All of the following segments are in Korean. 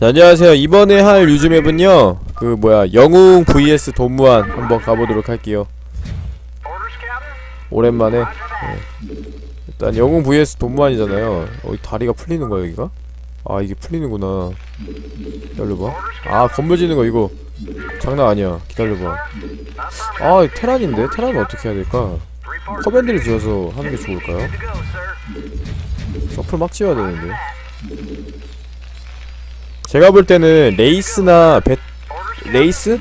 자, 안녕하세요. 이번에 할 유즈맵은요. 그 뭐야 영웅 vs 돈무한 한번 가보도록 할게요. 오랜만에 네. 일단 영웅 vs 돈무한이잖아요. 어, 이 다리가 풀리는 거야 여기가? 아 이게 풀리는구나. 기다려봐. 아 건물 짓는 거 이거 장난 아니야. 기다려봐. 아이 테란인데 테란은 어떻게 해야 될까? 커맨드를 지어서 하는 게 좋을까요? 서플 막 지어야 되는데. 제가 볼 때는 레이스나 배 레이스?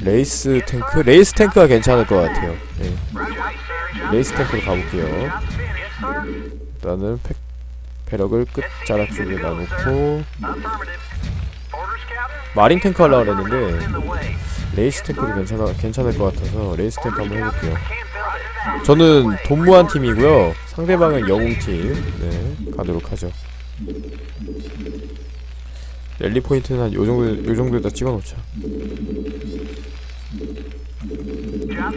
레이스 탱크? 레이스 탱크가 괜찮을 것 같아요. 예. 레이스 탱크로 가볼게요. 일단은 팩, 배럭을 끝자락 쪽에 놔놓고 마린 탱크 하려고 그랬는데 레이스 탱크도 괜찮아, 괜찮을 것 같아서 레이스 탱크 한번 해볼게요. 저는 돈무한 팀이고요. 상대방은 영웅팀. 네, 가도록 하죠. 랠리 포인트는 한 요정도 요정도에다 찍어놓자. 자,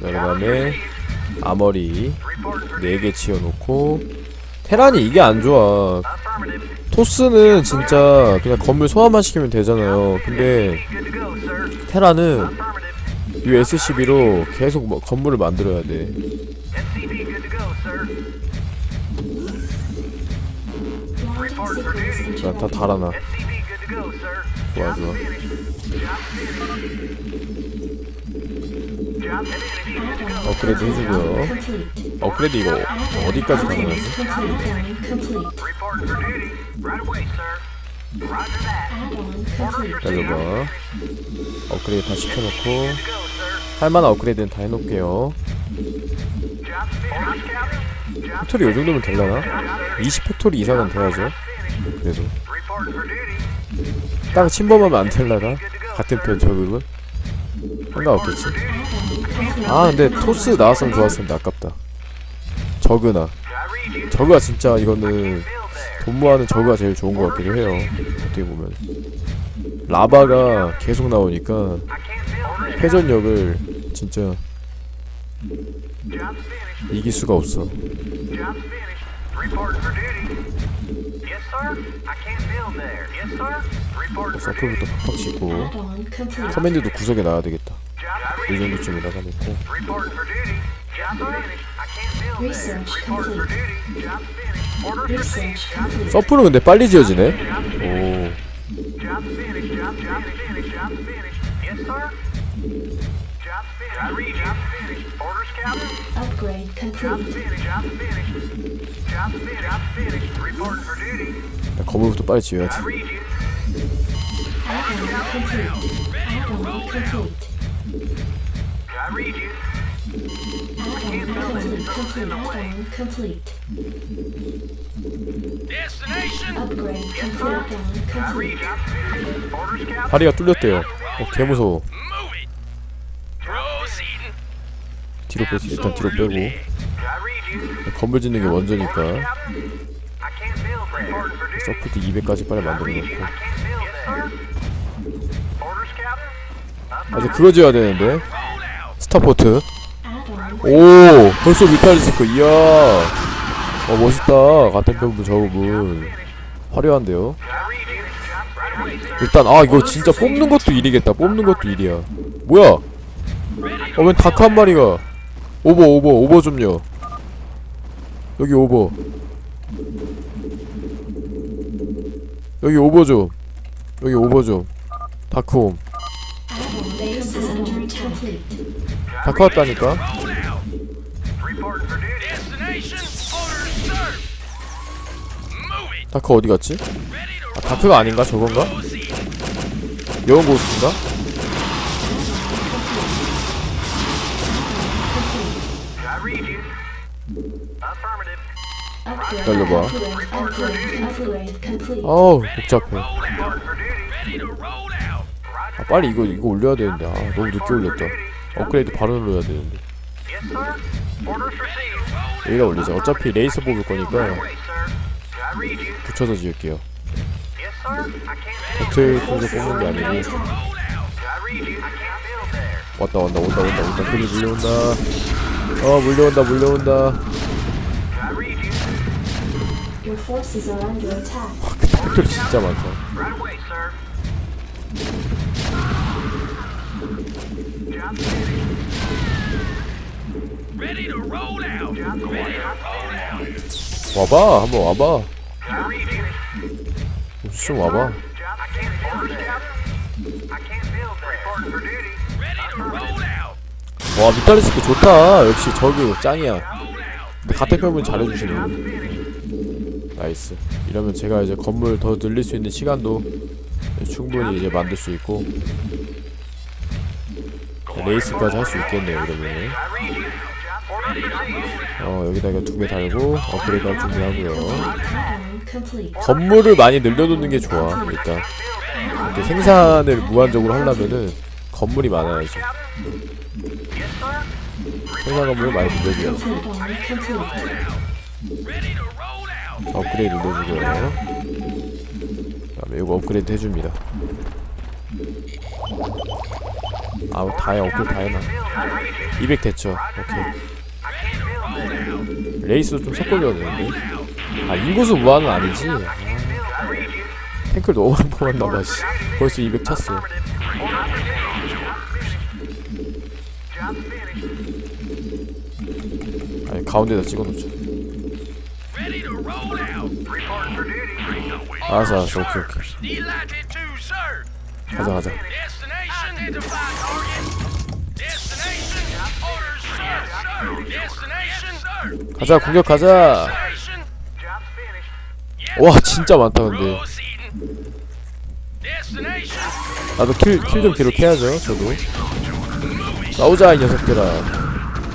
그 다음에 아머리 4개 치워놓고 테란이 이게 안 좋아. 토스는 진짜 그냥 건물 소화만 시키면 되잖아요. 근데 테란은 USCB로 계속 뭐 건물을 만들어야 돼. 자, 다 달아놔. 좋아, 좋아. 업그레이드 해주고요. 업그레이드 이거 어디까지 가능하지? 기다려봐. 업그레이드 다 시켜놓고 할만한 업그레이드는 다 해놓을게요. 팩토리 요 정도면 될라나? 20 팩토리 이상은 돼야죠. 그래도 딱 침범하면 안 될라나? 같은 편 저격은? 상관없겠지. 아 근데 토스 나왔으면 좋았을 텐데 아깝다. 저그나 저그가 진짜 이거는 돈모하는 저그가 제일 좋은 것 같기도 해요. 어떻게 보면 라바가 계속 나오니까 회전력을 진짜 이길 수가 없어. 서클부터 팍팍 치고 커맨드도 구석에 놔야 되겠다. 이 정도쯤에다가 놓고. 서플은 근데 빨리 지어지네. 오. Upgrade complete. 일단 건물부터 빨리 complete. 다리가 뚫렸대요. 어, 개 무서워. 뒤로 빼, 일단 뒤로 빼고. 건물 짓는 게 먼저니까. 서프트 200까지 빨리 만들어 놓고. 아, 이제 그거 지어야 되는데. 스타포트. 오, 벌써 미탈리스크. 이야. 어, 멋있다. 같은 편분 저분. 화려한데요. 일단, 아, 이거 진짜 뽑는 것도 일이겠다. 뽑는 것도 일이야. 뭐야? 어, 웬 다크 한 마리가. 오버, 오버, 오버 좀요. 여기 오버. 여기 오버 좀. 여기 오버 좀. 다크홈. 다크 왔다니까? 다크 어디 갔지? 아, 다크가 아닌가? 저건가? 여운 고스인가? Complete. 아우 복잡해. 아 빨리 이거 이거 올려야 되는데. 아 너무 늦게 올렸다. 업그레이드 바로 눌러야 되는데. 여기다 올리자. 어차피 레이서 뽑을 거니까 붙여서 지을게요. 배틀 공도 뽑는 게 아니고. 왔다 온다 온다 온다 온다. 그리 물려온다. 어 물려온다 물려온다 Your forces are under attack. 팩토리 진짜 많다 Right away, sir. Job Ready to roll out. Job Ready to roll out. 와봐 한번 와봐 finished. 좀 와봐 Job, I can't build there. I can't build there. Reporting for duty. Ready to roll out. 와 미탈리스크 좋다 역시 저그 짱이야 Roll out. 근데 가택병은 잘해주시네 나이스 이러면 제가 이제 건물 더 늘릴 수 있는 시간도 충분히 이제 만들 수 있고 레이스까지 할 수 있겠네요 이러면 I read you. Job order received. 어 여기다가 두 개 달고 업그레이드 할 준비하고요. 건물을 많이 늘려놓는 게 좋아 일단 이렇게 생산을 무한적으로 하려면은 건물이 sir. 생산 건물을 많이 늘려줘요 업그레이드 눌러주고요 그 다음에 이거 업그레이드 해줍니다. 아우 다해 업그레이드 다 해놔 200 됐죠? 오케이. 레이스도 좀 섞어줘야 되는데. 아 인구수 무한은 아니지? 아, 탱크를 너무 많이 뽑았나봐 씨. 벌써 200 찼어. 아니 가운데다 찍어놓자 알았어 알았어 오케이 오케이. 가자 가자. 가자 Job finished. 와 진짜 많다 근데 나도 킬킬좀 기록해야죠 저도 싸우자 이 녀석들아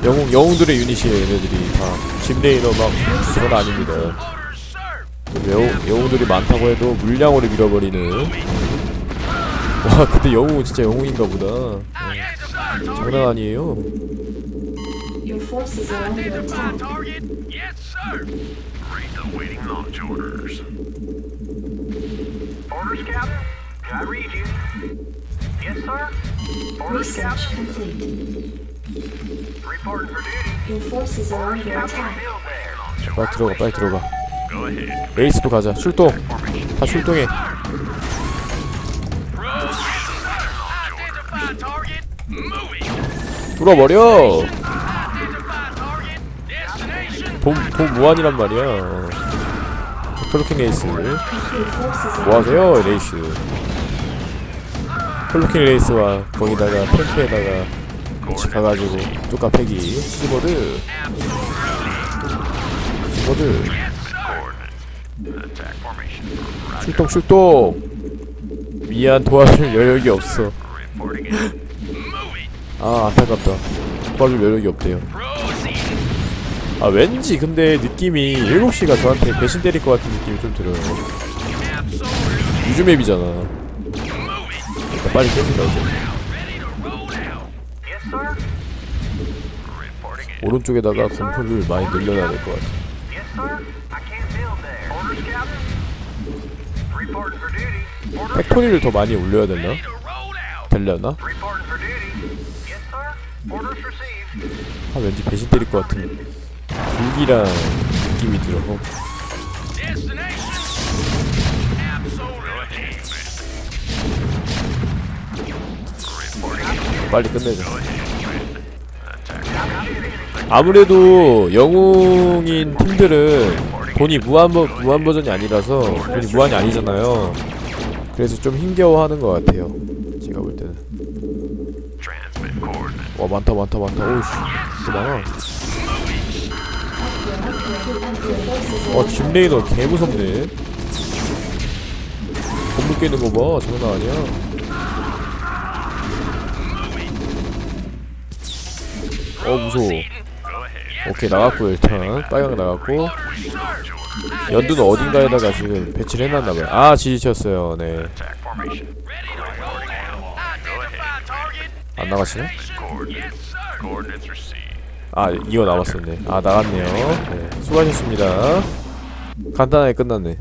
영웅 영웅들의 유닛이에요 얘네들이 다 짐레이너 막 그건 아닙니다. 영웅, 영웅들이 많다고 해도 물량으로 밀어버리는 와 근데 영웅은 진짜 영웅인가 보다 target. 장난 아니에요 Your forces are under Identify attack. target. Yes, sir. Awaiting launch orders. Orders, Captain. I read you. Yes, sir. Orders, Research Captain. complete. Your forces are under attack. 빨리 들어가 빨리 들어가. 레이스도 가자 출동 다 출동해. 뚫어버려. 봄, 봄 무한이란 말이야 플로킹 레이스 뭐하세요 레이스 플로킹 레이스와 거기다가 탱크에다가 같이 가가지고 뚜까 패기 Attack formation. 출동 출동 미안 도와줄 여력이 없어. 아 안타깝다 도와줄 여력이 없대요. 아 왠지 근데 느낌이 7시가 저한테 배신 때릴 것 같은 느낌이 좀 들어요 Moving. 일단 빨리 깹니다 이제 오른쪽에다가 건물을 많이 늘려놔야 될 것 같아 Yes, sir. I can't build there. Orders, Captain. Reporting for duty. Orders. 팩토리를 더 많이 올려야 되나? 되려나? 아 왠지 배신 때릴 것 같은 불길한 느낌이 들어 어, Destination. Absolutely. 빨리 끝내자 아무래도 영웅인 팀들은 돈이 무한, 버, 무한 버전이 아니라서 돈이 무한이 아니잖아요. 그래서 좀 힘겨워하는 것 같아요 제가 볼 때는. 와 많다 많다 많다. 오우씨 또 많아. 와 짐레이너 개무섭네. 건물 깨는 거봐. 장난 아니야. 어 무서워. 오케이 나갔고 일단 빨강 나갔고 연두는 어딘가에다가 지금 배치를 해놨나봐요 아 지지쳤어요 target. 아, 나가시나? 아 이거 남았었네 아 나갔네요 네 수고하셨습니다 간단하게 끝났네